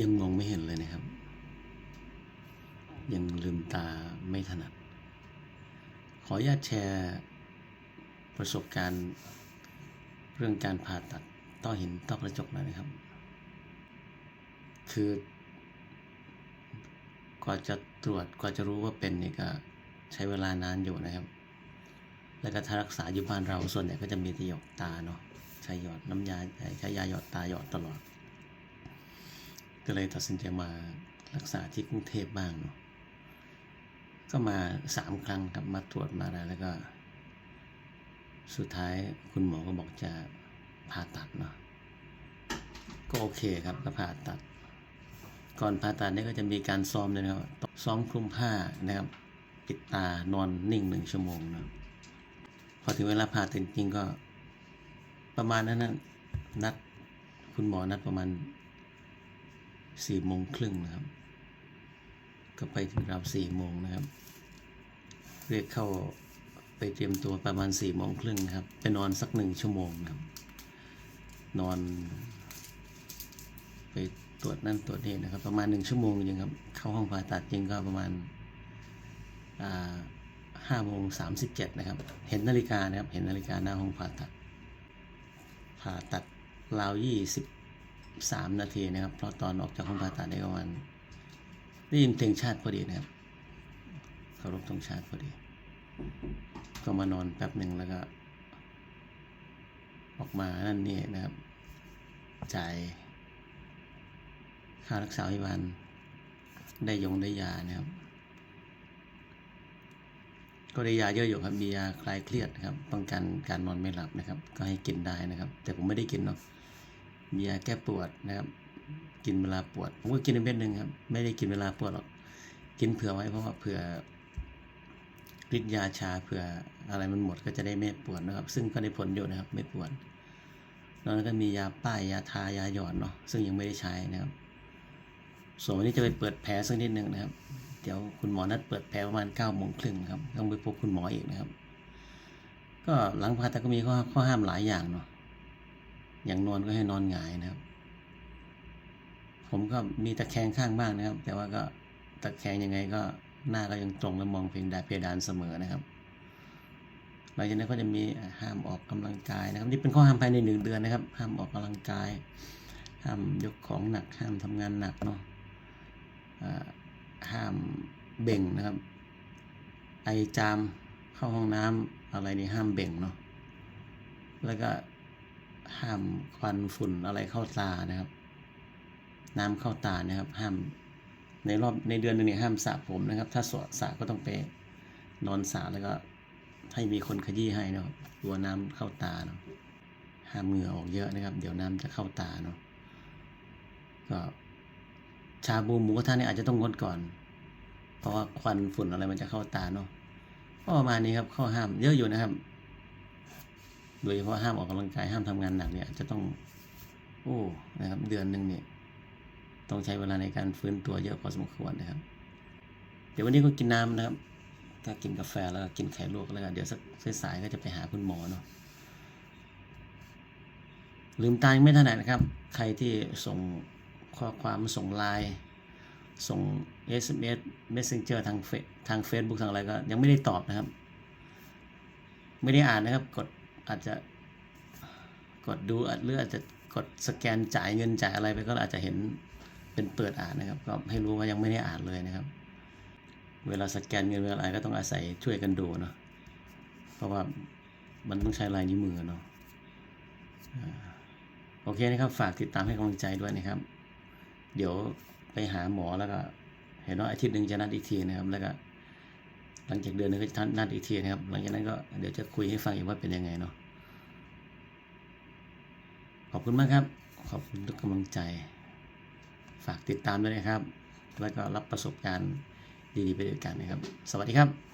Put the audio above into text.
ยังมองไม่เห็นเลยนะครับ ยังลืมตาไม่ถนัด ขออนุญาตแชร์ประสบการณ์เรื่องการผ่าตัดต้อหินต้อกระจกหน่อยนะครับ คือกว่าจะตรวจกว่าจะรู้ว่าเป็นนี่ก็ใช้เวลานานอยู่นะครับ แล้วก็ถ้ารักษาอยู่บ้านเราส่วนใหญ่ก็จะมีแต่หยอดตาเนาะใช้หยอดน้ำยาใช้ยาหยอดตาหยอดตลอด ก็เลยตัดสินใจมารักษาที่กรุงเทพบ้างเนาะก็มาสามครั้งครับมาตรวจมาอะไรแล้วก็ สุดท้ายคุณหมอก็บอกจะผ่าตัดเนาะก็โอเคครับก็ผ่าตัด ก่อนผ่าตัดเนี่ยก็จะมีการซ้อมเลยนะครับซ้อมคลุมผ้านะครับปิดตานอนนิ่งหนึ่งชั่วโมงนะพอถึงเวลาผ่าตัดจริงๆก็ประมาณนั้นนัดคุณหมอนัดประมาณ สี่โมงครึ่งนะครับ ก็ไปถึงราวสี่โมงนะครับ เรียกเข้าไปเตรียมตัวประมาณสี่โมงครึ่งนะครับ ไปนอนสักหนึ่งชั่วโมงนะครับ นอน ไปตรวจนั่นตรวจนี่นะครับ ประมาณหนึ่งชั่วโมงจริงครับ เข้าห้องผ่าตัดจริงก็ประมาณห้าโมงสามสิบเจ็ดนะครับ เห็นนาฬิกานะครับ เห็นนาฬิกาหน้าห้องผ่าตัด ผ่าตัดราวยี่สิบ สามนาทีนะครับ เพราะตอนออกจากห้องผ่าตัดได้ประมาณได้ยินเพลงชาติพอดีนะครับเคารพธงชาติพอดี ก็มานอนแป๊บหนึ่งแล้วก็ ออกมานั่นนี่นะครับ จ่ายค่ารักษาพยาบาลได้ยงได้ยานะครับ ก็ได้ยาเยอะอยู่ครับมียาคลายเครียดนะครับป้องกันการนอนไม่หลับนะครับ ก็ให้กินได้นะครับ แต่ผมไม่ได้กินเนาะ มียาแก้ปวดนะครับ กินเวลาปวด ผมก็กินในเม็ดหนึ่งครับ ไม่ได้กินเวลาปวดหรอก กินเผื่อไว้เพราะว่าเผื่อฤทธิ์ยาชาเผื่ออะไรมันหมดก็จะได้ไม่ปวดนะครับ ซึ่งก็ได้ผลอยู่นะครับ ไม่ปวดแล้วก็มียาป้ายยาทายาหยอดเนาะซึ่งยังไม่ได้ใช้นะครับ ส่วนวันนี้จะไปเปิดแผลสักนิดหนึ่งนะครับ เดี๋ยวคุณหมอนัดเปิดแผลประมาณเก้าโมงครึ่งครับต้องไปพบคุณหมออีกนะครับ ก็หลังผ่าตัดก็มีข้อข้อห้ามหลายอย่างเนาะ อย่างนอนก็ให้นอนหงายนะครับ ผมก็มีตะแคงข้างบ้างนะครับ แต่ว่าก็ตะแคงยังไงก็หน้าก็ยังตรงและมองเพียงดาเพดานเสมอนะครับหลังจากนั้นก็จะมีห้ามออกกำลังกายนะครับ นี่เป็นข้อห้ามภายในหนึ่งเดือนนะครับ ห้ามออกกำลังกาย ห้ามยกของหนัก ห้ามทำงานหนักเนาะห้ามเบ่งนะครับ ไอจามเข้าห้องน้ำอะไรนี่ห้ามเบ่งเนาะแล้วก็ ห้ามควันฝุ่นอะไรเข้าตานะครับ น้ำเข้าตานะครับ ห้าม ในรอบในเดือนนึงเนี่ยห้ามสระผมนะครับ ถ้าสระสระก็ต้องไปนอนสระแล้วก็ให้มีคนขยี้ให้นะครับกลัวน้ำเข้าตาเนาะห้ามเหงื่อออกเยอะนะครับ เดี๋ยวน้ำจะเข้าตาเนาะก็ชาบูหมูกระทะเนี่ยอาจจะต้องงดก่อน เพราะว่าควันฝุ่นอะไรมันจะเข้าตาเนาะก็ประมาณนี้ครับข้อห้ามเยอะอยู่นะครับ โดยเฉพาะห้ามออกกำลังกายห้ามทำงานหนักเนี่ยจะต้อง โอ้นะครับ เดือนหนึ่งเนี่ยต้องใช้เวลาในการฟื้นตัวเยอะพอสมควรนะครับ เดี๋ยววันนี้ก็กินน้ำนะครับก็กินกาแฟแล้วก็กินไข่ลวกแล้วก็เดี๋ยวสักสายก็จะไปหาคุณหมอเนาะลืมตายังไม่ถนัดนะครับ ใครที่ส่งข้อความส่งไลน์ส่ง SMS Messenger ทางเฟซทาง Facebook ทางอะไรก็ยังไม่ได้ตอบนะครับ ไม่ได้อ่านนะครับ กด อาจจะกดดูอาจหรืออาจจะกดสแกนจ่ายเงินจ่ายอะไรไปก็อาจจะเห็นเป็นเปิดอ่านนะครับ ก็ให้รู้ว่ายังไม่ได้อ่านเลยนะครับ เวลาสแกนเงินเวลาอะไรก็ต้องอาศัยช่วยกันดูเนาะเพราะว่ามันต้องใช้ลายนิ้วมือเนาะโอเคนะครับ ฝากติดตามให้กำลังใจด้วยนะครับ เดี๋ยวไปหาหมอแล้วก็ เห็นว่าอาทิตย์หนึ่งจะนัดอีกทีนะครับแล้วก็ หลังจากเดือนหนึงก็จะนัดอีกทีนะครับ หลังจากนั้นก็เดี๋ยวจะคุยให้ฟังอีกว่าเป็นยังไงเนาะขอบคุณมากครับ ขอบคุณทุกกำลังใจ ฝากติดตามด้วยนะครับ แล้วก็รับประสบการณ์ดีๆไปด้วยกันนะครับ สวัสดีครับ